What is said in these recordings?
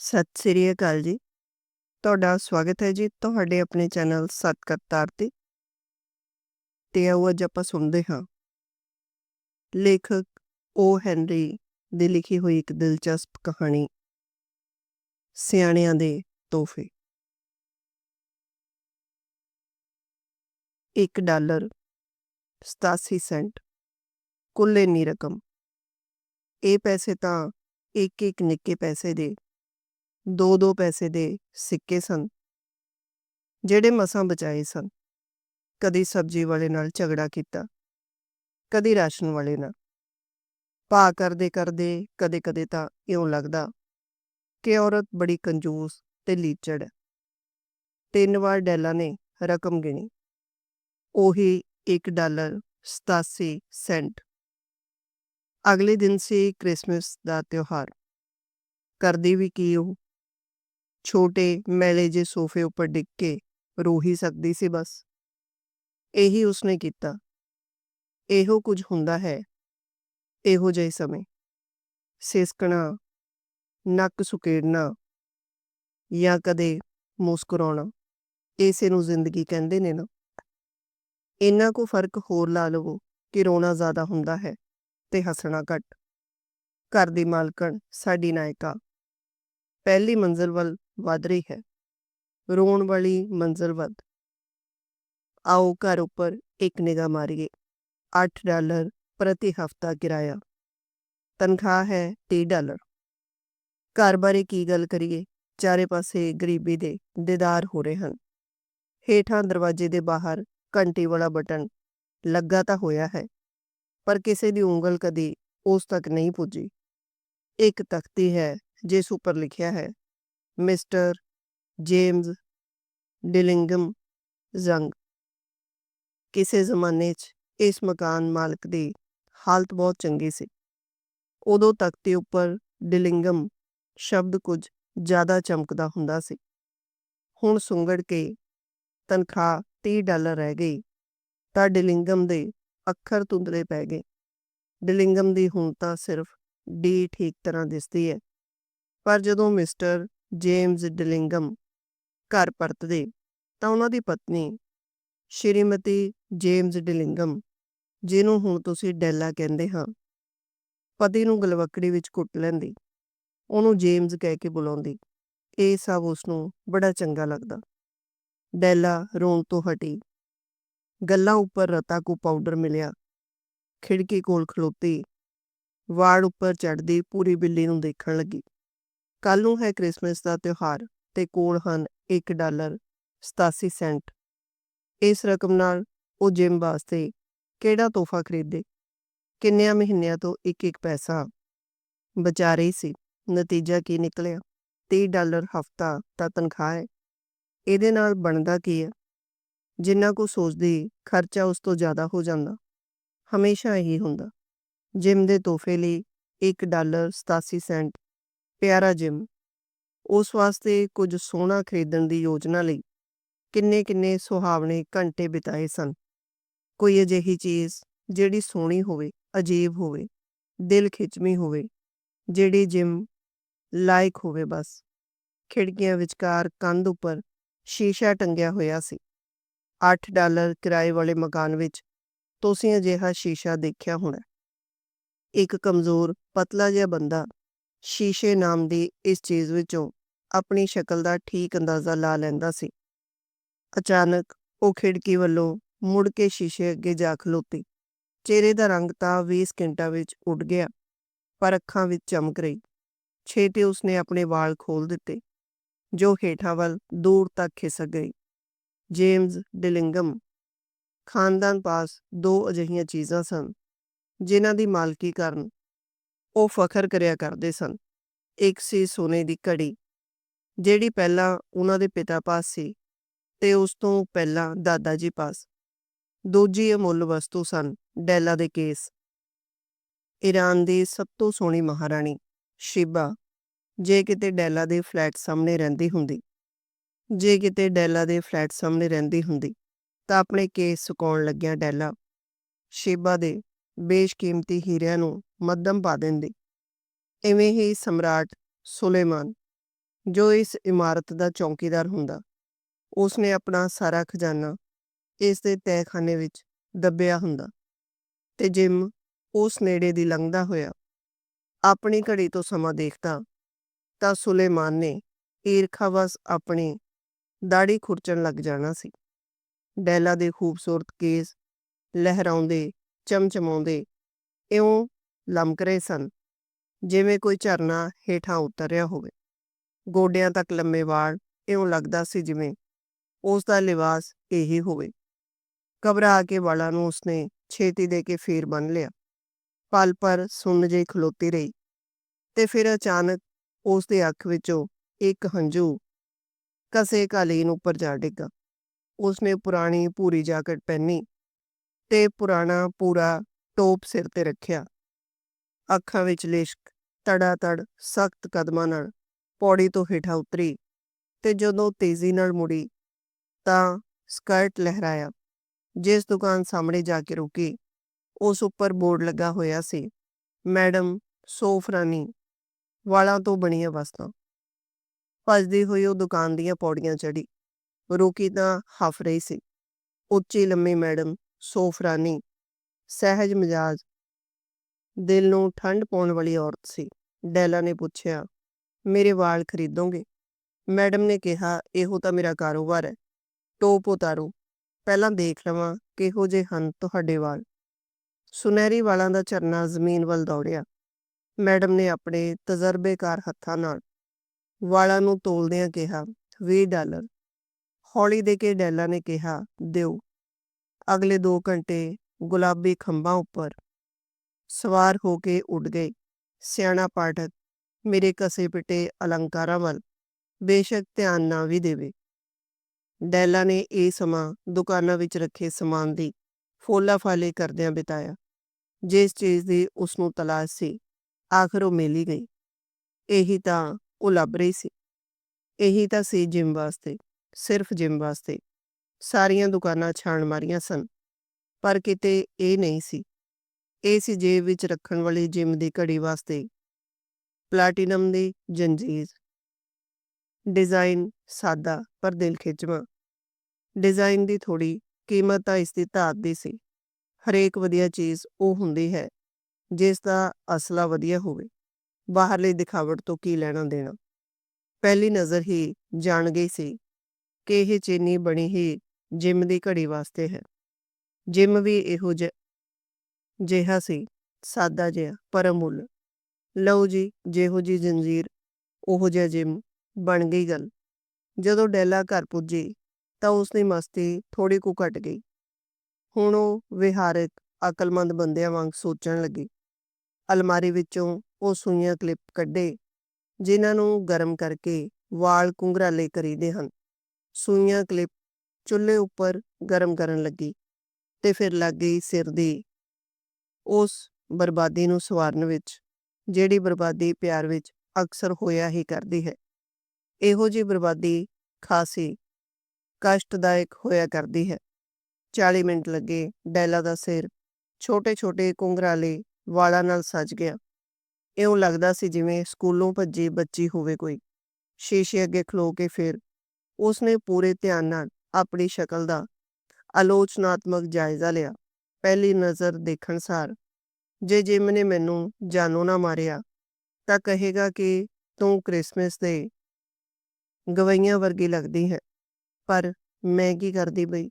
ਸਤਿ ਸ੍ਰੀ ਅਕਾਲ ਜੀ। ਤੁਹਾਡਾ ਸਵਾਗਤ ਹੈ ਜੀ ਤੁਹਾਡੇ ਆਪਣੇ ਚੈਨਲ ਸਤਕਰਤਾਰ ਤੇ। ਤੇ ਆਓ ਅੱਜ ਆਪਾਂ ਸੁਣਦੇ ਹਾਂ। ਲੇਖਕ ਓ ਹੈਨਰੀ ਦੀ ਲਿਖੀ ਹੋਈ ਇੱਕ ਦਿਲਚਸਪ ਕਹਾਣੀ। ਸਿਆਣਿਆਂ ਦੇ ਤੋਹਫੇ। 1 ਡਾਲਰ 87 ਸੈਂਟ ਕੁੱਲ ਇੰਨੀ ਰਕਮ। ਇਹ ਪੈਸੇ ਤਾਂ ਇੱਕ ਇੱਕ ਨਿੱਕੇ ਪੈਸੇ ਦੇ ਦੋ ਦੋ ਪੈਸੇ ਦੇ ਸਿੱਕੇ ਸਨ। ਜਿਹੜੇ ਮਸਾਂ ਬਚਾਏ ਸਨ। ਕਦੀ ਸਬਜ਼ੀ ਵਾਲੇ ਨਾਲ ਝਗੜਾ ਕੀਤਾ। ਕਦੀ ਰਾਸ਼ਨ ਵਾਲੇ ਨਾਲ। ਭਾ ਕਰਦੇ ਕਰਦੇ ਕਦੇ ਕਦੇ ਤਾਂ ਇਉਂ ਲੱਗਦਾ ਕਿ ਔਰਤ ਬੜੀ ਕੰਜੂਸ ਤੇ ਲੀਚੜ ਹੈ। ਤਿੰਨ ਵਾਰ ਡੈਲਾ ਨੇ ਰਕਮ ਗਿਣੀ। ਉਹੀ 1 ਡਾਲਰ 87 ਸੈਂਟ। ਅਗਲੇ ਦਿਨ ਸੀ ਕ੍ਰਿਸਮਸ ਦਾ ਤਿਉਹਾਰ। ਕਰਦੀ ਵੀ ਕੀ ਉਹ? ਛੋਟੇ ਮੈਲੇ ਜੇ ਸੋਫੇ ਉੱਪਰ ਡਿੱਗ ਕੇ ਰੋ ਹੀ ਸਕਦੀ ਸੀ ਬਸ। ਇਹੀ ਉਸਨੇ ਕੀਤਾ। ਇਹੋ ਕੁਝ ਹੁੰਦਾ ਹੈ। ਇਹੋ ਜਿਹੇ ਸਮੇਂ। ਸਿਸਕਣਾ, ਨੱਕ ਸੁਕੇੜਨਾ ਜਾਂ ਕਦੇ ਮੁਸਕਰਾਉਣਾ, ਇਸੇ ਨੂੰ ਜ਼ਿੰਦਗੀ ਕਹਿੰਦੇ ਨੇ ਨਾ। ਇੰਨਾ ਕੋ ਫ਼ਰਕ ਹੋਰ ਲਾ ਲਵੋ ਕਿ ਰੋਣਾ ਜ਼ਿਆਦਾ ਹੁੰਦਾ ਹੈ ਤੇ ਹੱਸਣਾ ਘੱਟ। ਘਰ ਦੀ ਮਾਲਕਣ ਸਾਡੀ ਨਾਇਕਾ। ਪਹਿਲੀ ਮੰਜ਼ਲ ਵੱਲ ਵੱਧ ਰਹੀ ਹੈ। ਰੋਣ ਵਾਲੀ ਮੰਜ਼ਲ ਵੱਧ। ਆਓ ਘਰ ਉੱਪਰ ਇੱਕ ਨਿਗਾਹ ਮਾਰੀਏ। 8 ਡਾਲਰ ਪ੍ਰਤੀ ਹਫਤਾ ਕਿਰਾਇਆ। ਤਨਖਾਹ ਹੈ 30 ਡਾਲਰ। ਘਰ ਬਾਰੇ ਕੀ ਗੱਲ ਕਰੀਏ? ਚਾਰੇ ਪਾਸੇ ਗਰੀਬੀ ਦੇ ਦੀਦਾਰ ਹੋ ਰਹੇ ਹਨ। ਹੇਠਾਂ ਦਰਵਾਜ਼ੇ ਦੇ ਬਾਹਰ ਘੰਟੀ ਵਾਲਾ ਬਟਨ ਲੱਗਾ ਤਾਂ ਹੋਇਆ ਹੈ, ਪਰ ਕਿਸੇ ਦੀ ਉਂਗਲ ਕਦੀ ਉਸ ਤੱਕ ਨਹੀਂ ਪੁੱਜੀ। ਇੱਕ ਤਖਤੀ ਹੈ ਜਿਸ ਉੱਪਰ ਲਿਖਿਆ ਹੈ ਮਿਸਟਰ ਜੇਮਸ ਡਿਲਿੰਗਮ ਜ਼ੰਗ। ਕਿਸੇ ਜ਼ਮਾਨੇ 'ਚ ਇਸ ਮਕਾਨ ਮਾਲਕ ਦੀ ਹਾਲਤ ਬਹੁਤ ਚੰਗੀ ਸੀ। ਉਦੋਂ ਤਖਤੇ ਉੱਪਰ ਡਿਲਿੰਗਮ ਸ਼ਬਦ ਕੁਝ ਜ਼ਿਆਦਾ ਚਮਕਦਾ ਹੁੰਦਾ ਸੀ। ਹੁਣ ਸੁੰਗੜ ਕੇ ਤਨਖਾਹ 30 ਡਾਲਰ ਰਹਿ ਗਈ ਤਾਂ ਡਿਲਿੰਗਮ ਦੇ ਅੱਖਰ ਤੁੰਦਲੇ ਪੈ ਗਏ। ਡਿਲਿੰਗਮ ਦੀ ਹੁਣ ਤਾਂ ਸਿਰਫ ਡੀ ਠੀਕ ਤਰ੍ਹਾਂ ਦਿਸਦੀ ਹੈ। ਪਰ ਜਦੋਂ ਮਿਸਟਰ ਜੇਮਸ ਡਿਲਿੰਗਮ ਘਰ ਪਰਤਦੇ ਤਾਂ ਉਹਨਾਂ ਦੀ ਪਤਨੀ ਸ਼੍ਰੀਮਤੀ ਜੇਮਸ ਡਿਲਿੰਗਮ, ਜਿਹਨੂੰ ਹੁਣ ਤੁਸੀਂ ਡੈਲਾ ਕਹਿੰਦੇ ਹਾਂ, ਪਤੀ ਨੂੰ ਗਲਵਕੜੀ ਵਿੱਚ ਕੁੱਟ ਲੈਂਦੀ। ਉਹਨੂੰ ਜੇਮਸ ਕਹਿ ਕੇ ਬੁਲਾਉਂਦੀ। ਇਹ ਸਭ ਉਸ ਨੂੰ ਬੜਾ ਚੰਗਾ ਲੱਗਦਾ। ਡੈਲਾ ਰੋਣ ਤੋਂ ਹਟੀ। ਗੱਲਾਂ ਉੱਪਰ ਰਤਾ ਕੋ ਪਾਊਡਰ ਮਿਲਿਆ। ਖਿੜਕੀ ਕੋਲ ਖਲੋਤੀ। ਵਾੜ ਉੱਪਰ ਚੜਦੀ ਪੂਰੀ ਬਿੱਲੀ ਨੂੰ ਦੇਖਣ ਲੱਗੀ। ਕੱਲ ਨੂੰ ਹੈ ਕ੍ਰਿਸਮਸ ਦਾ ਤਿਉਹਾਰ ਤੇ ਕੋਲ ਹਨ 1 ਡਾਲਰ 87 ਸੈਂਟ। ਇਸ ਰਕਮ ਨਾਲ ਉਹ ਜਿਮ ਵਾਸਤੇ ਕਿਹੜਾ ਤੋਹਫਾ ਖਰੀਦੇ? ਕਿੰਨਿਆਂ ਮਹੀਨਿਆਂ ਤੋਂ ਇੱਕ ਇੱਕ ਪੈਸਾ ਬਚਾ ਰਹੀ ਸੀ? ਨਤੀਜਾ ਕੀ ਨਿਕਲਿਆ? 30 ਡਾਲਰ ਹਫਤਾ ਤਾਂ ਤਨਖਾਹ ਹੈ। ਇਹਦੇ ਨਾਲ ਬਣਦਾ ਕੀ ਹੈ? ਜਿੰਨਾ ਕੋ ਸੋਚਦੀ, ਖਰਚਾ ਉਸ ਤੋਂ ਜ਼ਿਆਦਾ ਹੋ ਜਾਂਦਾ। ਹਮੇਸ਼ਾ ਇਹੀ ਹੁੰਦਾ। ਜਿਮ ਦੇ ਤੋਹਫੇ ਲਈ 1 ਡਾਲਰ 87 ਸੈਂਟ ਪਿਆਰਾ ਜਿਮ, ਉਸ ਵਾਸਤੇ ਕੁਝ ਸੋਨਾ ਖਰੀਦਣ ਦੀ ਯੋਜਨਾ ਲਈ ਕਿੰਨੇ-ਕਿੰਨੇ ਸੁਹਾਵਣੇ ਘੰਟੇ ਬਿਤਾਏ ਸਨ। ਕੋਈ ਅਜਿਹੀ ਚੀਜ਼ ਜਿਹੜੀ ਸੋਹਣੀ ਹੋਵੇ, ਅਜੀਬ ਹੋਵੇ, ਦਿਲ ਖਿੱਚਵੀਂ ਹੋਵੇ, ਜਿਹੜੀ ਜਿਮ ਲਾਇਕ ਹੋਵੇ ਬਸ। ਖਿੜਕੀਆਂ ਵਿਚਕਾਰ ਕੰਧ ਉੱਪਰ ਸ਼ੀਸ਼ਾ ਟੰਗਿਆ ਹੋਇਆ ਸੀ। 8 ਡਾਲਰ ਕਿਰਾਏ ਵਾਲੇ ਮਕਾਨ ਵਿੱਚ ਤੁਸੀਂ ਅਜਿਹਾ ਸ਼ੀਸ਼ਾ ਦੇਖਿਆ ਹੋਣਾ। ਇੱਕ ਕਮਜ਼ੋਰ, ਪਤਲਾ ਜਿਹਾ ਬੰਦਾ ਸ਼ੀਸ਼ੇ ਨਾਮ ਦੀ ਇਸ ਚੀਜ਼ ਵਿੱਚੋਂ ਆਪਣੀ ਸ਼ਕਲ ਦਾ ਠੀਕ ਅੰਦਾਜ਼ਾ ਲਾ ਲੈਂਦਾ ਸੀ। ਅਚਾਨਕ ਉਹ ਖਿੜਕੀ ਵੱਲੋਂ ਮੁੜ ਕੇ ਸ਼ੀਸ਼ੇ ਅੱਗੇ ਜਾ ਖਲੋਤੀ। ਚਿਹਰੇ ਦਾ ਰੰਗ ਤਾਂ 20 ਸਕਿੰਟਾਂ ਵਿੱਚ ਉੱਡ ਗਿਆ, ਪਰ ਅੱਖਾਂ ਵਿੱਚ ਚਮਕ ਰਹੀ। ਛੇਤੀ ਉਸਨੇ ਆਪਣੇ ਵਾਲ ਖੋਲ ਦਿੱਤੇ, ਜੋ ਹੇਠਾਂ ਵੱਲ ਦੂਰ ਤੱਕ ਖਿਸਕ ਗਈ। ਜੇਮਸ ਡਿਲਿੰਗਮ ਖਾਨਦਾਨ ਪਾਸ ਦੋ ਅਜਿਹੀਆਂ ਚੀਜ਼ਾਂ ਸਨ, ਜਿਨ੍ਹਾਂ ਦੀ ਮਾਲਕੀ ਕਰਨ ਉਹ ਫਖਰ ਕਰਿਆ ਕਰਦੇ ਸਨ। ਇੱਕ ਸੀ ਸੋਨੇ ਦੀ ਘੜੀ, ਜਿਹੜੀ ਪਹਿਲਾਂ ਉਹਨਾਂ ਦੇ ਪਿਤਾ ਪਾਸ ਸੀ ਤੇ ਉਸ ਤੋਂ ਪਹਿਲਾਂ ਦਾਦਾ ਜੀ ਪਾਸ। ਦੂਜੀ ਅਮੁੱਲ ਵਸਤੂ ਸਨ, ਡੈਲਾ ਦੇ ਕੇਸ। ਈਰਾਨ ਦੀ ਸਭ ਤੋਂ ਸੋਹਣੀ ਮਹਾਰਾਣੀ, ਸ਼ਿਬਾ, ਜੇ ਕਿਤੇ ਡੈਲਾ ਦੇ ਫਲੈਟ ਸਾਹਮਣੇ ਰਹਿੰਦੀ ਹੁੰਦੀ। ਜੇ ਕਿਤੇ ਡੈਲਾ ਦੇ ਫਲੈਟ ਸਾਹਮਣੇ ਰਹਿੰਦੀ ਹੁੰਦੀ, ਤਾਂ ਆਪਣੇ ਕੇਸ ਸੁਕਾਉਣ ਲੱਗਿਆ ਡੈਲਾ ਸ਼ਿਬਾ ਦੇ ਬੇਸ਼ਕੀਮਤੀ ਹੀਰਿਆਂ ਨੂੰ ਮੱਧਮ ਪਾ ਦਿੰਦੀ। ਇਵੇਂ ਹੀ ਸਮਰਾਟ ਸੁਲੇਮਾਨ, ਜੋ ਇਸ ਇਮਾਰਤ ਦਾ ਚੌਕੀਦਾਰ ਹੁੰਦਾ, ਉਸਨੇ ਆਪਣਾ ਸਾਰਾ ਖਜ਼ਾਨਾ ਇਸ ਦੇ ਤਹਿਖਾਨੇ ਵਿੱਚ ਦੱਬਿਆ ਹੁੰਦਾ ਤੇ ਜਿਮ ਉਸ ਨੇੜੇ ਦੀ ਲੰਘਦਾ ਹੋਇਆ ਆਪਣੀ ਘੜੀ ਤੋਂ ਸਮਾਂ ਦੇਖਦਾ ਤਾਂ ਸੁਲੇਮਾਨ ਨੇ ਈਰਖਾਵਸ ਆਪਣੀ ਦਾੜੀ ਖੁਰਚਣ ਲੱਗ ਜਾਣਾ ਸੀ। ਡੈਲਾ ਦੇ ਖੂਬਸੂਰਤ ਕੇਸ ਲਹਿਰਾਉਂਦੇ, ਚਮਚਮਾਉਂਦੇ ਇਉਂ ਲਮਕ ਰਹੇ ਸਨ ਜਿਵੇਂ ਕੋਈ ਝਰਨਾ ਹੇਠਾਂ ਉਤਰ ਰਿਹਾ ਹੋਵੇ। ਗੋਡਿਆਂ ਤੱਕ ਲੰਮੇ ਵਾਲ ਇਉਂ ਲੱਗਦਾ ਸੀ ਜਿਵੇਂ ਉਸ ਦਾ ਲਿਬਾਸ ਇਹੀ ਹੋਵੇ। ਘਬਰਾ ਕੇ ਵਾਲਾਂ ਨੂੰ ਉਸਨੇ ਛੇਤੀ ਦੇ ਕੇ ਫੇਰ ਬੰਨ ਲਿਆ। ਪਲ ਪਰ ਸੁੰਨ ਜਿਹੀ ਖਲੋਤੀ ਰਹੀ ਤੇ ਫਿਰ ਅਚਾਨਕ ਉਸ ਦੀ ਅੱਖ ਵਿੱਚੋਂ ਇੱਕ ਹੰਝੂ ਕਸੇ ਕਾਲੀਨ ਉੱਪਰ ਜਾ ਡਿੱਗਾ। ਉਸਨੇ ਪੁਰਾਣੀ ਪੂਰੀ ਜਾਕਟ ਪਹਿਨੀ ਤੇ ਪੁਰਾਣਾ ਪੂਰਾ ਟੋਪ ਸਿਰ ਤੇ ਰੱਖਿਆ। ਅੱਖਾਂ ਵਿੱਚ ਲਿਸ਼ਕ ਤੜਾ ਤੜ ਸਖਤ ਕਦਮਾਂ ਨਾਲ ਪੌੜੀ ਤੋਂ ਹੇਠਾਂ ਉਤਰੀ ਤੇ ਜਦੋਂ ਤੇਜ਼ੀ ਨਾਲ ਮੁੜੀ ਤਾਂ ਸਕਰਟ ਲਹਿਰਾਇਆ, ਜਿਸ ਦੁਕਾਨ ਸਾਹਮਣੇ ਜਾ ਕੇ ਰੁਕੀ, ਉਸ ਉੱਪਰ ਬੋਰਡ ਲੱਗਾ ਹੋਇਆ ਸੀ, ਮੈਡਮ ਸੋਫਰਾਨੀ, ਵਾਲਾਂ ਤੋਂ ਬਣੀਆਂ ਵਸਤਾਂ। ਭੱਜਦੀ ਹੋਈ ਉਹ ਦੁਕਾਨ ਦੀਆਂ ਪੌੜੀਆਂ ਚੜੀ ਰੁਕੀ ਤਾਂ ਹਫ ਰਹੀ ਸੀ, ਉੱਚੀ ਲੰਮੀ ਮੈਡਮ ਸੋਫਰਾਨੀ ਸਹਿਜ ਮਿਜਾਜ ਦਿਲ ਨੂੰ ਠੰਡ ਪਾਉਣ ਵਾਲੀ ਔਰਤ ਸੀ। ਡੈਲਾ ਨੇ ਪੁੱਛਿਆ, ਮੇਰੇ ਵਾਲ ਖਰੀਦੋਗੇ? ਮੈਡਮ ਨੇ ਕਿਹਾ, ਇਹੋ ਤਾਂ ਮੇਰਾ ਕਾਰੋਬਾਰ ਹੈ। ਟੋਪ ਉਤਾਰੋ। ਪਹਿਲਾਂ ਦੇਖ ਲਵਾਂ ਕਿਹੋ ਜਿਹੇ ਹਨ ਤੁਹਾਡੇ ਵਾਲ। ਸੁਨਹਿਰੀ ਵਾਲਾਂ ਦਾ ਝਰਨਾ ਜ਼ਮੀਨ ਵੱਲ ਦੌੜਿਆ। ਮੈਡਮ ਨੇ ਆਪਣੇ ਤਜਰਬੇਕਾਰ ਹੱਥਾਂ ਨਾਲ ਵਾਲਾਂ ਨੂੰ ਤੋਲਦਿਆਂ ਕਿਹਾ 20 ਡਾਲਰ। ਹੌਲੀ ਦੇ ਕੇ ਡੈਲਾ ਨੇ ਕਿਹਾ, ਦਿਓ। ਅਗਲੇ 2 ਘੰਟੇ ਗੁਲਾਬੀ ਖੰਭਾਂ ਉੱਪਰ ਸਵਾਰ ਹੋ ਕੇ ਉੱਡ ਗਏ। ਸਿਆਣਾ ਪਾਠਕ, ਮੇਰੇ ਕਸੇ ਪਿਟੇ ਅਲੰਕਾਰਾਂ ਵੱਲ, ਬੇਸ਼ੱਕ ਧਿਆਨ ਨਾ ਵੀ ਦੇਵੇ। ਡੈਲਾ ਨੇ ਇਹ ਸਮਾਂ ਦੁਕਾਨਾਂ ਵਿੱਚ ਰੱਖੇ ਸਮਾਨ ਦੀ ਫੋਲਾ ਫਾਲੇ ਕਰਦਿਆਂ ਬਿਤਾਇਆ, ਜਿਸ ਚੀਜ਼ ਦੀ ਉਸ ਨੂੰ ਤਲਾਸ਼ ਸੀ, ਆਖਰ ਉਹ ਮਿਲ ਹੀ ਗਈ। ਇਹੀ ਤਾਂ ਉਹ ਲੱਭ ਰਹੀ ਸੀ। ਇਹੀ ਤਾਂ ਸੀ ਜਿਮ ਵਾਸਤੇ, ਸਿਰਫ ਜਿਮ ਵਾਸਤੇ। ਸਾਰੀਆਂ ਦੁਕਾਨਾਂ ਛਾਣ ਮਾਰੀਆਂ ਸਨ, ਪਰ ਕਿਤੇ ਇਹ ਨਹੀਂ ਸੀ ਇਹ ਸੀ ਜੇਬ ਵਿੱਚ ਰੱਖਣ ਵਾਲੀ ਜਿਮ ਦੀ ਘੜੀ ਵਾਸਤੇ। ਪਲਾਟੀਨਮ ਦੀ ਜੰਜੀਰ। ਡਿਜ਼ਾਈਨ ਸਾਦਾ ਪਰ ਦਿਲ ਖਿੱਚਵਾਂ। ਡਿਜ਼ਾਈਨ ਦੀ ਥੋੜੀ ਕੀਮਤ ਤਾਂ ਇਸ ਦੀ ਧਾਤ ਦੀ ਸੀ। ਹਰੇਕ ਵਧੀਆ ਚੀਜ਼ ਉਹ ਹੁੰਦੀ ਹੈ, ਜਿਸ ਦਾ ਅਸਲਾ ਵਧੀਆ ਹੋਵੇ। ਬਾਹਰਲੀ ਦਿਖਾਵਟ ਤੋਂ ਕੀ ਲੈਣਾ ਦੇਣਾ। ਪਹਿਲੀ ਨਜ਼ਰ ਹੀ ਜਾਣ ਗਈ ਸੀ ਕਿ ਇਹ ਚੀਨੀ ਬਣੀ ਹੀ ਜਿਮ ਦੀ ਘੜੀ ਵਾਸਤੇ ਹੈ। ਜਿਮ ਵੀ ਇਹੋ ਜਿਹਾ ਸੀ, ਸਾਦਾ ਜਿਹਾ ਪਰ ਅਮੁੱਲ ਲਓ ਜੀ, ਜਿਹੋ ਜੀ ਜੰਜੀਰ, ਉਹੋ ਜਿਹਾ ਜਿਮ, ਬਣ ਗਈ ਗੱਲ। ਜਦੋਂ ਡੈਲਾ ਘਰ ਪੁੱਜੀ, ਤਾਂ ਉਸ ਦੀ ਮਸਤੀ ਥੋੜੀ ਕੁ ਘਟ ਗਈ। ਹੁਣ ਉਹ ਵਿਹਾਰਕ, ਅਕਲਮੰਦ ਬੰਦਿਆਂ ਵਾਂਗ ਸੋਚਣ ਲੱਗੀ। ਅਲਮਾਰੀ ਵਿੱਚੋਂ ਉਹ ਸੂਈਆਂ ਕਲਿੱਪ ਕੱਢੇ, ਜਿਨ੍ਹਾਂ ਨੂੰ ਗਰਮ ਕਰਕੇ ਵਾਲ ਕੁੰਗਰਾਲੇ ਕਰੀਦੇ ਹਨ। ਸੂਈਆਂ ਕਲਿੱਪ ਚੁੱਲ੍ਹੇ ਉੱਪਰ ਗਰਮ ਕਰਨ ਲੱਗੀ ਤੇ ਫਿਰ ਲੱਗ ਗਈ ਸਿਰ ਦੀ ਉਸ ਬਰਬਾਦੀ ਨੂੰ ਸਵਾਰਨ ਵਿੱਚ, ਜਿਹੜੀ ਬਰਬਾਦੀ ਪਿਆਰ ਵਿੱਚ ਅਕਸਰ ਹੋਇਆ ਹੀ ਕਰਦੀ ਹੈ। ਇਹੋ ਜੀ ਬਰਬਾਦੀ ਖਾਸੀ ਕਸ਼ਟਦਾਇਕ ਹੋਇਆ ਕਰਦੀ ਹੈ। 40 ਮਿੰਟ ਲੱਗੇ ਡੈਲਾ ਦਾ ਸਿਰ ਛੋਟੇ-ਛੋਟੇ ਕੁੰਗਰਾਲੇ ਵਾਲਾਂ ਨਾਲ ਸਜ ਗਿਆ। ਇਉਂ ਲੱਗਦਾ ਸੀ ਜਿਵੇਂ ਸਕੂਲੋਂ ਭੱਜੀ ਬੱਚੀ ਹੋਵੇ ਕੋਈ। ਸ਼ੀਸ਼ੇ ਅੱਗੇ ਖਲੋ ਕੇ ਫਿਰ ਉਸਨੇ ਪੂਰੇ ਧਿਆਨ ਨਾਲ ਆਪਣੀ ਸ਼ਕਲ ਦਾ ਆਲੋਚਨਾਤਮਕ ਜਾਇਜ਼ਾ ਲਿਆ। ਪਹਿਲੀ ਨਜ਼ਰ ਦੇਖਣ ਸਾਰ, ਜੇ ਜਿਮ ਨੇ ਮੈਨੂੰ ਜਾਨੋਂ ਨਾ ਮਾਰਿਆ, ਤਾਂ ਕਹੇਗਾ ਕਿ ਤੂੰ ਕ੍ਰਿਸਮਸ ਦੇ ਗਵਈਆਂ ਵਰਗੀ ਲੱਗਦੀ ਹੈ। ਪਰ ਮੈਂ ਕੀ ਕਰਦੀ ਬਈ?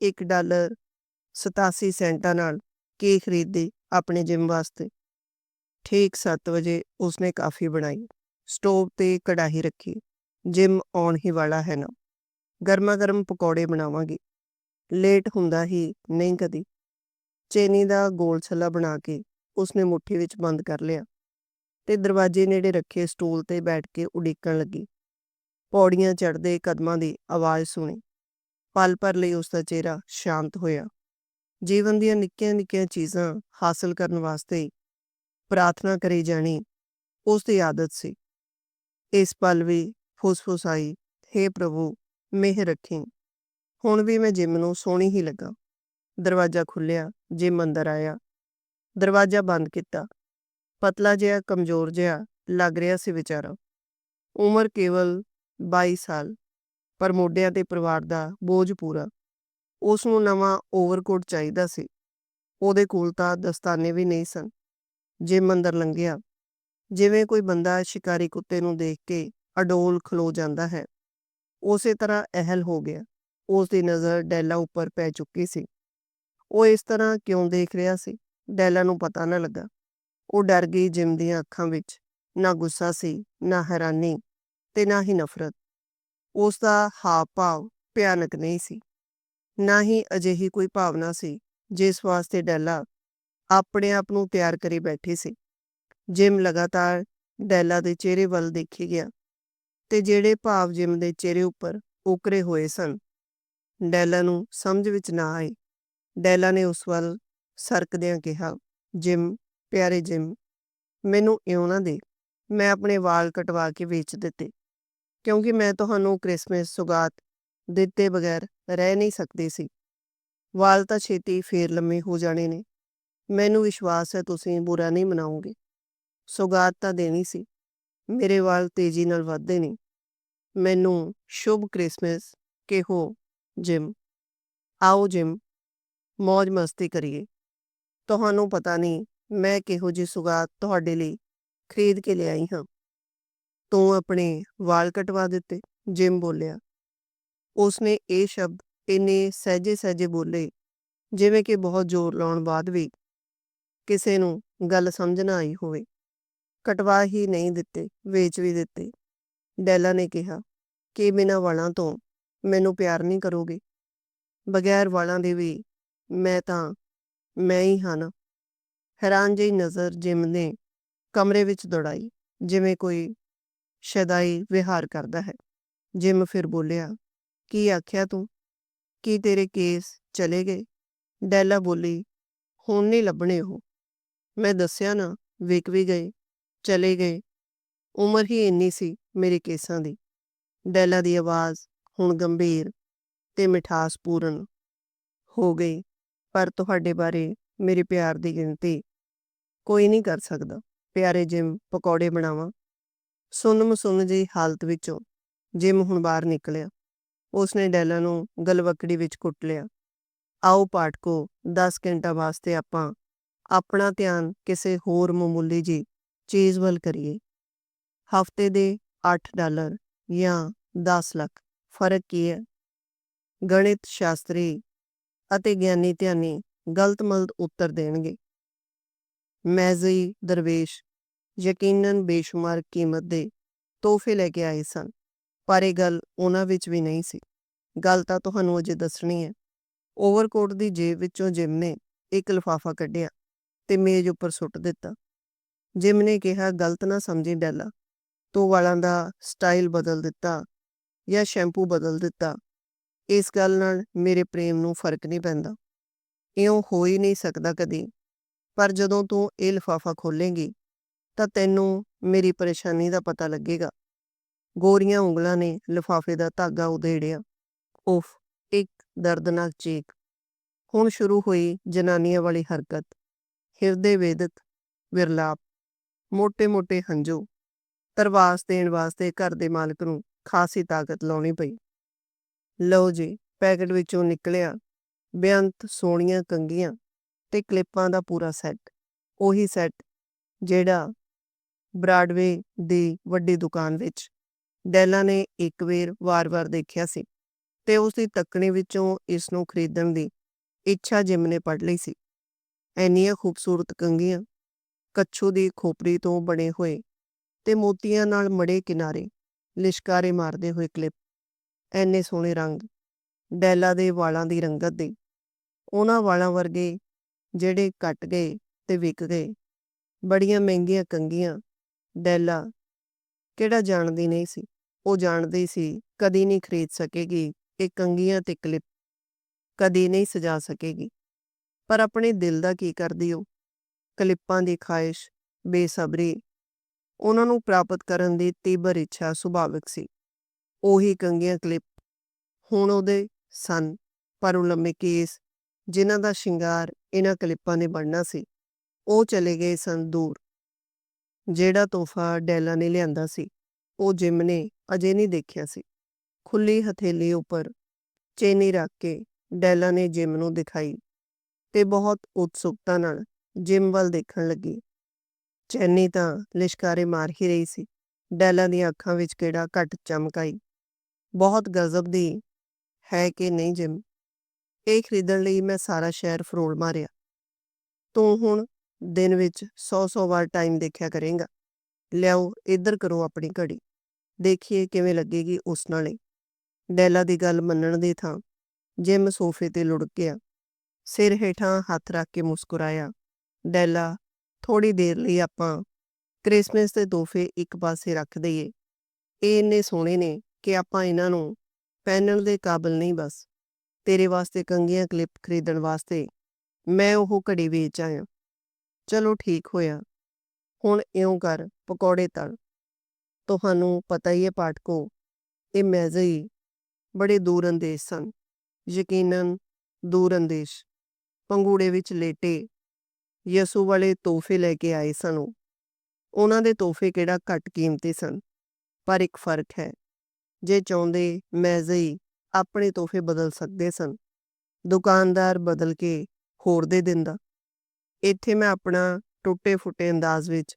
1 ਡਾਲਰ 87 ਸੈਂਟਾਂ ਨਾਲ ਕੀ ਖਰੀਦੀ ਆਪਣੇ ਜਿਮ ਵਾਸਤੇ। ਠੀਕ 7 ਵਜੇ ਉਸਨੇ ਕਾਫੀ ਬਣਾਈ, ਸਟੋਵ ਤੇ ਕੜਾਹੀ ਰੱਖੀ, ਜਿਮ ਆਉਣ ਹੀ ਵਾਲਾ ਹੈ ਨਾ। ਗਰਮਾ ਗਰਮ ਪਕੌੜੇ ਬਣਾਵਾਂਗੀ। ਲੇਟ ਹੁੰਦਾ ਹੀ ਨਹੀਂ ਕਦੀ। ਚੇਨੀ ਦਾ ਗੋਲ ਛੱਲਾ ਬਣਾ ਕੇ ਉਸਨੇ ਮੁੱਠੀ ਵਿੱਚ ਬੰਦ ਕਰ ਲਿਆ ਤੇ ਦਰਵਾਜ਼ੇ ਨੇੜੇ ਰੱਖੇ ਸਟੂਲ ਤੇ ਬੈਠ ਕੇ ਉਡੀਕਣ ਲੱਗੀ। ਪੌੜੀਆਂ ਚੜ੍ਹਦੇ ਕਦਮਾਂ ਦੀ ਆਵਾਜ਼ ਸੁਣੀ। ਪਲ ਪਰ ਲਈ ਉਸ ਦਾ ਚਿਹਰਾ ਸ਼ਾਂਤ ਹੋਇਆ। ਜੀਵਨ ਦੀਆਂ ਨਿੱਕੀਆਂ-ਨਿੱਕੀਆਂ ਚੀਜ਼ਾਂ ਹਾਸਲ ਕਰਨ ਵਾਸਤੇ ਪ੍ਰਾਰਥਨਾ ਕਰੀ ਜਾਣੀ ਉਸ ਦੀ ਆਦਤ ਸੀ। ਇਸ ਪਲ ਵੀ ਫੁਸਫੁਸਾਈ हे ਪ੍ਰਭੂ ਮਿਹਰ ਰੱਖੀ। ਹੁਣ ਵੀ ਮੈਂ ਜਿਮ ਨੂੰ ਸੋਹਣੀ ਹੀ ਲੱਗਾ। ਦਰਵਾਜ਼ਾ ਖੁੱਲਿਆ ਜਿਮ ਅੰਦਰ ਆਇਆ। ਦਰਵਾਜ਼ਾ ਬੰਦ ਕੀਤਾ। ਪਤਲਾ ਜਿਹਾ, ਕਮਜ਼ੋਰ ਜਿਹਾ ਲੱਗ ਰਿਹਾ ਸੀ ਵਿਚਾਰਾ। ਉਮਰ ਕੇਵਲ 22 ਸਾਲ, ਪਰ ਮੋਢਿਆਂ ਤੇ ਪਰਿਵਾਰ ਦਾ ਬੋਝ ਪੂਰਾ। ਉਸ ਨੂੰ ਨਵਾਂ ਓਵਰਕੋਟ ਚਾਹੀਦਾ ਸੀ। ਉਹਦੇ ਕੋਲ ਤਾਂ ਦਸਤਾਨੇ ਵੀ ਨਹੀਂ ਸਨ। ਜਿਮ ਅੰਦਰ ਲੰਘਿਆ। ਜਿਵੇਂ ਕੋਈ ਬੰਦਾ ਸ਼ਿਕਾਰੀ ਕੁੱਤੇ ਨੂੰ ਦੇਖ ਕੇ ਅਡੋਲ ਖਲੋ ਜਾਂਦਾ ਹੈ। ਉਸੇ ਤਰ੍ਹਾਂ ਅਹਿਲ ਹੋ ਗਿਆ। ਉਸ ਦੀ ਨਜ਼ਰ ਡੈਲਾ ਉੱਪਰ ਪੈ ਚੁੱਕੀ ਸੀ। ਉਹ ਇਸ ਤਰ੍ਹਾਂ ਕਿਉਂ ਦੇਖ ਰਿਹਾ ਸੀ? ਡੈਲਾ ਨੂੰ ਪਤਾ ਨਾ ਲੱਗਾ। ਉਹ ਡਰ ਗਈ ਜਿਮ ਦੀਆਂ ਅੱਖਾਂ ਵਿੱਚ। ਨਾ ਗੁੱਸਾ ਸੀ, ਨਾ ਹੈਰਾਨੀ ਤੇ ਨਾ ਹੀ ਨਫ਼ਰਤ। ਉਸ ਦਾ ਹਾਵ ਭਾਵ ਭਿਆਨਕ ਨਹੀਂ ਸੀ। ਨਾ ਹੀ ਅਜਿਹੀ ਕੋਈ ਭਾਵਨਾ ਸੀ, ਜਿਸ ਵਾਸਤੇ ਡੈਲਾ ਆਪਣੇ ਆਪ ਨੂੰ ਤਿਆਰ ਕਰੀ ਬੈਠੀ ਸੀ। ਜਿਮ ਲਗਾਤਾਰ ਡੈਲਾ ਦੇ ਚਿਹਰੇ ਵੱਲ ਦੇਖੀ ਗਿਆ ਤੇ ਜਿਹੜੇ ਭਾਵ ਜਿਮ ਦੇ ਚਿਹਰੇ ਉੱਪਰ ਉਕਰੇ ਹੋਏ ਸਨ, ਡੈਲਾ ਨੂੰ ਸਮਝ ਵਿੱਚ ਨਾ ਆਏ। ਡੈਲਾ ਨੇ ਉਸ ਵੱਲ ਸਰਕਦਿਆਂ ਕਿਹਾ, ਜਿਮ, ਪਿਆਰੇ ਜਿਮ, ਮੈਨੂੰ ਇਉਂ ਨਾ ਦੇ। ਮੈਂ ਆਪਣੇ ਵਾਲ ਕਟਵਾ ਕੇ ਵੇਚ ਦਿੱਤੇ, ਕਿਉਂਕਿ ਮੈਂ ਤੁਹਾਨੂੰ ਕ੍ਰਿਸਮਸ ਸੁਗਾਤ ਦਿੱਤੇ ਬਗੈਰ ਰਹਿ ਨਹੀਂ ਸਕਦੀ ਸੀ। ਵਾਲ ਤਾਂ ਛੇਤੀ ਫੇਰ ਲੰਮੇ ਹੋ ਜਾਣੇ ਨੇ। ਮੈਨੂੰ ਵਿਸ਼ਵਾਸ ਹੈ ਤੁਸੀਂ ਬੁਰਾ ਨਹੀਂ ਮਨਾਓਗੇ। ਸੁਗਾਤ ਤਾਂ ਦੇਣੀ ਸੀ। ਮੇਰੇ ਵਾਲ ਤੇਜ਼ੀ ਨਾਲ ਵੱਧਦੇ ਨੇ। ਮੈਨੂੰ ਸ਼ੁਭ ਕ੍ਰਿਸਮਸ, ਕਿਹੋ ਜਿਮ। ਆਓ ਜਿਮ। ਮौज ਮਸਤੀ ਕਰੀਏ। ਤੁਹਾਨੂੰ ਪਤਾ ਨਹੀਂ, ਮੈਂ ਕਿਹੋ ਜਿਹੀ ਸੁਗਾਤ ਤੁਹਾਡੇ ਲਈ ਖਰੀਦ ਕੇ ਲਿਆਈ ਹਾਂ। ਤੂੰ ਆਪਣੇ ਵਾਲ ਕਟਵਾ ਦਿੱਤੇ, ਜਿਮ ਬੋਲਿਆ। ਉਸਨੇ ਇਹ ਸ਼ਬਦ ਇੰਨੇ ਸਹਿਜੇ ਸਹਿਜੇ ਬੋਲੇ, ਜਿਵੇਂ ਕਿ ਬਹੁਤ ਜ਼ੋਰ ਲਾਉਣ ਬਾਅਦ ਵੀ ਕਿਸੇ ਨੂੰ ਗੱਲ ਸਮਝ ਨਾ ਆਈ ਹੋਵੇ। ਕਟਵਾ ਹੀ ਨਹੀਂ ਦਿੱਤੇ, ਵੇਚ ਵੀ ਦਿੱਤੇ। ਡੈਲਾ ਨੇ ਕਿਹਾ, ਕਿ ਬਿਨਾਂ ਵਾਲਾਂ ਤੋਂ ਮੈਨੂੰ ਪਿਆਰ ਨਹੀਂ ਕਰੋਗੇ? ਬਗੈਰ ਵਾਲਾਂ ਦੇ ਵੀ ਮੈਂ ਤਾਂ, ਮੈਂ ਹੀ ਹਾਂ ਨਾ। ਹੈਰਾਨ ਜਿਹੀ ਨਜ਼ਰ ਜਿਮ ਨੇ ਕਮਰੇ ਵਿੱਚ ਦੌੜਾਈ, ਜਿਵੇਂ ਕੋਈ ਸ਼ੈਦਾਈ ਵਿਹਾਰ ਕਰਦਾ ਹੈ। ਜਿਮ ਫਿਰ ਬੋਲਿਆ, ਕੀ ਆਖਿਆ ਤੂੰ? ਕੀ ਤੇਰੇ ਕੇਸ ਚਲੇ ਗਏ? ਡੈਲਾ ਬੋਲੀ, ਹੁਣ ਨਹੀਂ ਲੱਭਣੇ ਉਹ। ਮੈਂ ਦੱਸਿਆ ਨਾ, ਵਿਕ ਵੀ ਗਏ, ਚਲੇ ਗਏ। ਉਮਰ ਹੀ ਇੰਨੀ ਸੀ ਮੇਰੇ ਕੇਸਾਂ ਦੀ। ਡੈਲਾ ਦੀ ਆਵਾਜ਼ ਹੁਣ ਗੰਭੀਰ ਤੇ ਮਿਠਾਸਪੂਰਨ ਹੋ ਗਈ। ਪਰ ਤੁਹਾਡੇ ਬਾਰੇ ਮੇਰੇ ਪਿਆਰ ਦੀ ਗਿਣਤੀ ਕੋਈ ਨਹੀਂ ਕਰ ਸਕਦਾ। ਪਿਆਰੇ ਜਿਮ, ਪਕੌੜੇ ਬਣਾਵਾਂ। ਸੁੰਨਮ ਸੁੰਨ ਜੀ ਹਾਲਤ ਵਿੱਚੋਂ ਜਿਮ ਹੁਣ ਬਾਹਰ ਨਿਕਲਿਆ। ਉਸਨੇ ਡੈਲਾ ਨੂੰ ਗਲਵਕੜੀ ਵਿੱਚ ਕੁੱਟ ਲਿਆ। ਆਓ ਪਾਠਕੋ 10 ਘੰਟਾ ਵਾਸਤੇ ਆਪਾਂ ਆਪਣਾ ਧਿਆਨ ਕਿਸੇ ਹੋਰ ਮਾਮੂਲੀ ਜੀ ਚੀਜ਼ ਵੱਲ ਕਰੀਏ। ਹਫ਼ਤੇ ਦੇ 8 ਡਾਲਰ ਜਾਂ 10 ਲੱਖ। ਫ਼ਰਕ ਕੀ ਹੈ? ਗਣਿਤ ਸ਼ਾਸਤਰੀ ਅਤੇ ਗਿਆਨੀ ਧਿਆਨੀ ਗਲਤ ਮਲਤ ਉੱਤਰ ਦੇਣਗੇ। ਮੈਜ਼ੀ ਦਰਵੇਸ਼, ਯਕੀਨਨ ਬੇਸ਼ੁਮਾਰ ਕੀਮਤ ਦੇ ਤੋਹਫੇ ਲੈ ਕੇ ਆਏ ਸਨ, ਪਰ ਇਹ ਗੱਲ ਉਹਨਾਂ ਵਿੱਚ ਵੀ ਨਹੀਂ ਸੀ। ਗੱਲ ਤਾਂ ਤੁਹਾਨੂੰ ਅਜੇ ਦੱਸਣੀ ਹੈ। ਓਵਰਕੋਟ ਦੀ ਜੇਬ ਵਿੱਚੋਂ ਜਿਮ ਨੇ ਇੱਕ ਲਿਫਾਫਾ ਕੱਢਿਆ ਤੇ ਮੇਜ਼ ਉੱਪਰ ਸੁੱਟ ਦਿੱਤਾ। ਜਿਮ ਨੇ ਕਿਹਾ, ਗਲਤ ਨਾ ਸਮਝੀ ਡੈਲਾ। ਤੂੰ ਵਾਲਾਂ ਦਾ ਸਟਾਈਲ ਬਦਲ ਦਿੱਤਾ ਜਾਂ ਸ਼ੈਂਪੂ ਬਦਲ ਦਿੱਤਾ ਇਸ ਗੱਲ ਨਾਲ ਮੇਰੇ ਪ੍ਰੇਮ ਨੂੰ ਫ਼ਰਕ ਨਹੀਂ ਪੈਂਦਾ। ਇਉਂ ਹੋ ਹੀ ਨਹੀਂ ਸਕਦਾ ਕਦੀ। ਪਰ ਜਦੋਂ ਤੂੰ ਇਹ ਲਫਾਫਾ ਖੋਲੇਂਗੀ ਤਾਂ ਤੈਨੂੰ ਮੇਰੀ ਪਰੇਸ਼ਾਨੀ ਦਾ ਪਤਾ ਲੱਗੇਗਾ। ਗੋਰੀਆਂ ਉਂਗਲਾਂ ਨੇ ਲਫਾਫੇ ਦਾ ਧਾਗਾ ਉਧੇੜਿਆ। ਉਫ, ਇੱਕ ਦਰਦਨਾਕ ਚੀਕ। ਹੁਣ ਸ਼ੁਰੂ ਹੋਈ ਜਨਾਨੀਆਂ ਵਾਲੀ ਹਰਕਤ। ਹਿਰਦੇ ਵੇਦਕ, ਵਿਰਲਾਪ ਮੋਟੇ ਮੋਟੇ ਹੰਝੂ। ਤਰਵਾਸ ਦੇਣ ਵਾਸਤੇ ਘਰ ਦੇ ਮਾਲਕ ਨੂੰ ਖਾਸੀ ਤਾਕਤ ਲਾਉਣੀ ਪਈ। ਲਓ ਜੀ, ਪੈਕਟ ਵਿੱਚੋਂ ਨਿਕਲਿਆ ਬੇਅੰਤ ਸੋਹਣੀਆਂ ਕੰਗੀਆਂ ਤੇ ਕਲਿੱਪਾਂ ਦਾ ਪੂਰਾ ਸੈੱਟ। ਉਹੀ ਸੈੱਟ ਜਿਹੜਾ ਬ੍ਰਾਡਵੇ ਦੀ ਵੱਡੀ ਦੁਕਾਨ ਵਿੱਚ ਡੈਲਾ ਨੇ ਇੱਕ ਵੇਰ ਵਾਰ-ਵਾਰ ਦੇਖਿਆ ਸੀ ਤੇ ਉਸ ਦੀ ਤੱਕਣੀ ਵਿੱਚੋਂ ਇਸ ਨੂੰ ਖਰੀਦਣ ਦੀ ਇੱਛਾ ਜਿਮ ਨੇ ਪੜ ਲਈ ਸੀ। ਐਨੀਆਂ ਖੂਬਸੂਰਤ ਕੰਗੀਆਂ ਕੱਛੂ ਦੀ ਖੋਪਰੀ ਤੋਂ ਬਣੇ ਹੋਏ ਤੇ ਮੋਤੀਆਂ ਨਾਲ ਮੜੇ ਕਿਨਾਰੇ ਲਿਸ਼ਕਾਰੇ ਮਾਰਦੇ ਹੋਏ ਕਲਿੱਪ ਐਨੇ ਸੋਹਣੇ ਰੰਗ ਡੈਲਾ ਦੇ ਵਾਲਾਂ ਦੀ ਰੰਗਤ ਦੇ। ਉਹਨਾਂ ਵਾਲਾਂ ਵਰਗੇ ਜਿਹੜੇ ਕੱਟ ਗਏ ਤੇ ਵਿਕ ਗਏ। ਬੜੀਆਂ ਮਹਿੰਗੀਆਂ ਕੰਗੀਆਂ ਡੈਲਾ ਕਿਹੜਾ ਜਾਣਦੀ ਨਹੀਂ ਸੀ। ਉਹ ਜਾਣਦੀ ਸੀ ਕਦੀ ਨਹੀਂ ਖਰੀਦ ਸਕੇਗੀ ਇਹ ਕੰਗੀਆਂ ਤੇ ਕਲਿੱਪ। ਕਦੀ ਨਹੀਂ ਸਜਾ ਸਕੇਗੀ। ਪਰ ਆਪਣੇ ਦਿਲ ਦਾ ਕੀ ਕਰਦੀ ਉਹ? ਕਲਿੱਪਾਂ ਦੀ ਖਾਹਿਸ਼, ਬੇਸਬਰੀ, ਉਹਨਾਂ ਨੂੰ ਪ੍ਰਾਪਤ ਕਰਨ ਦੀ ਤੀਬਰ ਇੱਛਾ ਸੁਭਾਵਿਕ ਸੀ। ਉਹੀ ਕੰਗੀਆਂ ਕਲਿੱਪ, ਹੁਣ ਉਹਦੇ ਸਨ, ਪਰ ਉਹ ਲੰਮੇ ਕੇਸ, ਜਿਨ੍ਹਾਂ ਦਾ ਸ਼ਿੰਗਾਰ ਇਹਨਾਂ ਕਲਿੱਪਾਂ ਨੇ ਬਣਨਾ ਸੀ, ਉਹ ਚਲੇ ਗਏ ਸਨ ਦੂਰ। ਜਿਹੜਾ ਤੋਹਫਾ ਡੈਲਾ ਨੇ ਲਿਆਂਦਾ ਸੀ, ਉਹ ਜਿਮ ਨੇ ਅਜੇ ਨਹੀਂ ਦੇਖਿਆ ਸੀ। ਖੁੱਲੀ ਹਥੇਲੀ ਉੱਪਰ ਚੇਨੀ ਰੱਖ ਕੇ ਡੈਲਾ ਨੇ ਜਿਮ ਨੂੰ ਦਿਖਾਈ ਤੇ ਬਹੁਤ ਉਤਸੁਕਤਾ ਨਾਲ ਜਿਮ ਵੱਲ ਦੇਖਣ ਲੱਗੀ। ਚੈਨੀ ਤਾਂ ਲਿਸ਼ਕਾਰੇ ਮਾਰ ਹੀ ਰਹੀ ਸੀ। ਡੈਲਾ ਦੀਆਂ ਅੱਖਾਂ ਵਿੱਚ ਕਿਹੜਾ ਘੱਟ ਚਮਕ ਆਈ ਬਹੁਤ ਗਜ਼ਬ ਦੀ ਹੈ ਕਿ ਨਹੀਂ ਜਿਮ। ਇਹ ਖਰੀਦਣ ਲਈ ਮੈਂ ਸਾਰਾ ਸ਼ਹਿਰ ਫਰੋਲ ਮਾਰਿਆ। ਤੂੰ ਹੁਣ ਦਿਨ ਵਿੱਚ 100-100 ਵਾਰ ਟਾਈਮ ਦੇਖਿਆ ਕਰੇਗਾ। ਲਿਆਓ, ਇੱਧਰ ਕਰੋ ਆਪਣੀ ਘੜੀ। ਦੇਖੀਏ ਕਿਵੇਂ ਲੱਗੇਗੀ ਉਸ ਨਾਲੇ। ਡੈਲਾ ਦੀ ਗੱਲ ਮੰਨਣ ਦੀ ਥਾਂ ਜਿਮ ਸੋਫੇ ਤੇ ਲੁੜਕ ਗਿਆ। ਸਿਰ ਹੇਠਾਂ ਹੱਥ ਰੱਖ ਕੇ ਮੁਸਕਰਾਇਆ। ਡੈਲਾ ਥੋੜੀ ਦੇਰ ਲਈ ਆਪਾਂ ਕ੍ਰਿਸਮਸ ਦੇ ਤੋਹਫੇ ਇੱਕ ਪਾਸੇ ਰੱਖ ਦਈਏ। ਇਹ ਇੰਨੇ ਸੋਹਣੇ ਨੇ। ਕਿ ਆਪਾਂ ਇਹਨਾਂ ਨੂੰ ਪਹਿਨਣ ਦੇ ਕਾਬਿਲ ਨਹੀਂ ਬਸ, ਤੇਰੇ ਵਾਸਤੇ ਕੰਗੀਆਂ ਕਲਿੱਪ ਖਰੀਦਣ ਵਾਸਤੇ ਮੈਂ ਉਹ ਘੜੀ ਵੇਚ ਆਇਆ। ਚਲੋ ਠੀਕ ਹੋਇਆ। ਹੁਣ ਇਉਂ ਕਰ, ਪਕੌੜੇ ਤਲ। ਤੁਹਾਨੂੰ ਪਤਾ ਹੀ ਹੈ ਪਾਠਕੋ, ਇਹ ਮੈਜ਼ਈ ਬੜੇ ਦੂਰ ਅੰਦੇਸ਼ ਸਨ। ਯਕੀਨਨ ਦੂਰ ਅੰਦੇਸ਼। ਪੰਗੂੜੇ ਵਿੱਚ ਲੇਟੇ ਯਸੂ ਵਾਲੇ ਤੋਹਫੇ ਲੈ ਕੇ ਆਏ ਸਨ ਉਹਨਾਂ ਦੇ ਤੋਹਫੇ ਕਿਹੜਾ ਘੱਟ ਕੀਮਤੀ ਸਨ, ਪਰ ਇੱਕ ਫ਼ਰਕ ਹੈ। ਜੇ ਚਾਹੁੰਦੇ ਮੈਜ਼ਈ ਆਪਣੇ ਤੋਹਫੇ ਬਦਲ ਸਕਦੇ ਸਨ। ਦੁਕਾਨਦਾਰ ਬਦਲ ਕੇ ਹੋਰ ਦੇ ਦਿੰਦਾ। ਇੱਥੇ ਮੈਂ ਆਪਣਾ ਟੁੱਟੇ ਫੁੱਟੇ ਅੰਦਾਜ਼ ਵਿੱਚ,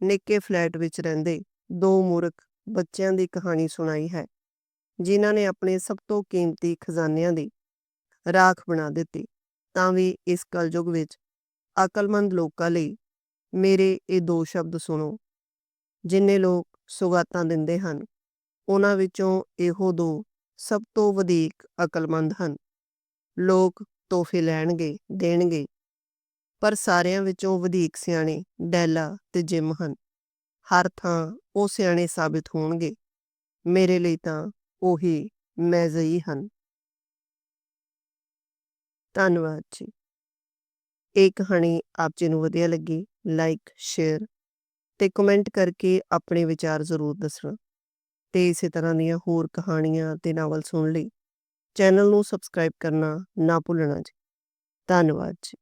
ਨਿੱਕੇ ਫਲੈਟ ਵਿੱਚ ਰਹਿੰਦੇ ਦੋ ਮੂਰਖ ਬੱਚਿਆਂ ਦੀ ਕਹਾਣੀ ਸੁਣਾਈ ਹੈ, ਜਿਨ੍ਹਾਂ ਨੇ ਆਪਣੇ ਸਭ ਤੋਂ ਕੀਮਤੀ ਖਜ਼ਾਨਿਆਂ ਦੀ ਰਾਖ ਬਣਾ ਦਿੱਤੀ। ਤਾਂ ਵੀ ਇਸ ਕਲਯੁਗ ਵਿੱਚ ਅਕਲਮੰਦ ਲੋਕਾਂ ਲਈ ਮੇਰੇ ਇਹ ਦੋ ਸ਼ਬਦ ਸੁਣੋ, ਜਿੰਨੇ ਲੋਕ ਸੁਗਾਤਾਂ ਦਿੰਦੇ ਹਨ। ਉਹਨਾਂ ਵਿੱਚੋਂ ਇਹੋ ਦੋ ਸਭ ਤੋਂ ਵਧੇਕ ਅਕਲਮੰਦ ਹਨ। ਲੋਕ ਤੋਹਫੇ ਲੈਣਗੇ, ਦੇਣਗੇ, ਪਰ ਸਾਰਿਆਂ ਵਿੱਚੋਂ ਵਧੇਕ ਸਿਆਣੇ ਡੈਲਾ ਤੇ ਜਿਮ ਹਨ। ਹਰ ਥਾਂ ਉਹ ਸਿਆਣੇ ਸਾਬਿਤ ਹੋਣਗੇ। ਮੇਰੇ ਲਈ ਤਾਂ ਉਹੀ ਮੈਜ਼ਈ ਹਨ। ਧੰਨਵਾਦ ਜੀ। ਇਹ ਕਹਾਣੀ ਆਪ ਜੀ ਨੂੰ ਵਧੀਆ ਲੱਗੀ। ਲਾਈਕ, ਸ਼ੇਅਰ ਤੇ ਕਮੈਂਟ ਕਰਕੇ ਆਪਣੇ ਵਿਚਾਰ ਜ਼ਰੂਰ ਦੱਸਣਾ। ਤੇ ਇਸੇ ਤਰ੍ਹਾਂ ਦੀਆਂ ਹੋਰ ਕਹਾਣੀਆਂ ਤੇ ਨਾਵਲ ਸੁਣਨ ਲਈ ਚੈਨਲ ਨੂੰ ਸਬਸਕ੍ਰਾਈਬ ਕਰਨਾ ਨਾ ਭੁੱਲਣਾ ਜੀ। ਧੰਨਵਾਦ ਜੀ।